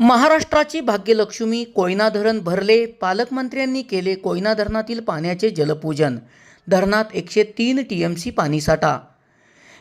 महाराष्ट्राची भाग्यलक्ष्मी कोयना धरण भरले पालकमंत्र्यांनी केले कोयना धरणातील पाण्याचे जलपूजन. धरणात एकशे तीन टी एम सी पाणीसाठा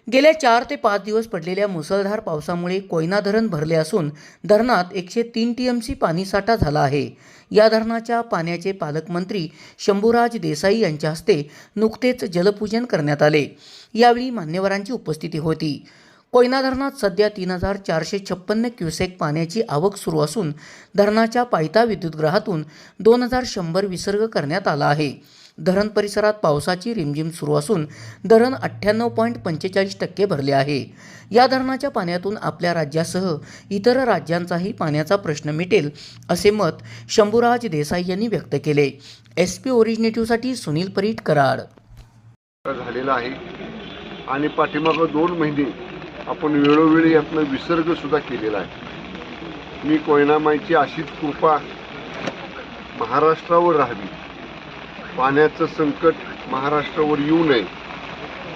गेल्या चार ते पाच दिवस पडलेल्या मुसळधार पावसामुळे कोयना धरण भरले असून धरणात एकशे तीन टी एम सी पाणीसाठा झाला आहे. या धरणाच्या पाण्याचे पालकमंत्री शंभूराज देसाई यांच्या हस्ते नुकतेच जलपूजन करण्यात आले. यावेळी मान्यवरांची उपस्थिती होती. कोयना धरणात सध्या तीन हजार चारशे छप्पन्न क्युसेक पाण्याची आवक सुरू असून धरणाच्या पायथा विद्युतगृहातून दोन हजार शंभर विसर्ग करण्यात आला आहे. धरण परिसरात पावसाची रिमझिम सुरू असून धरण अठ्ठ्याण्णव पॉईंट पंचेचाळीस टक्के भरले आहे. या धरणाच्या पाण्यातून आपल्या राज्यासह इतर राज्यांचाही पाण्याचा प्रश्न मिटेल असे मत शंभूराज देसाई यांनी व्यक्त केले. एस पी ओरिजिनेटिव्हसाठी सुनील परीट कराड. झालेला आहे. आणि पाठीमागं दोन महिने आपण वेळोवेळी यातनं विसर्गसुद्धा केलेला आहे. मी कोयनामाईची अशीच कृपा महाराष्ट्रावर राहावी. पाण्याचं संकट महाराष्ट्रावर येऊ नये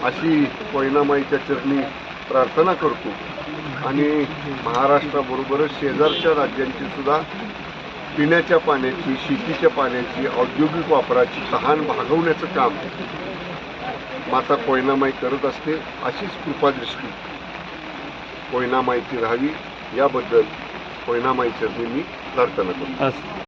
अशी कोयनामाईच्या चरणी प्रार्थना करतो. आणि महाराष्ट्राबरोबरच शेजारच्या राज्यांची सुद्धा पिण्याच्या पाण्याची शेतीच्या पाण्याची औद्योगिक वापराची तहान भागवण्याचं काम माता कोयनामाई करत असते अशीच कृपादृष्टी. कोयनामाईची राहावी याबद्दल कोयनामाईच्या मी प्रार्थना करतो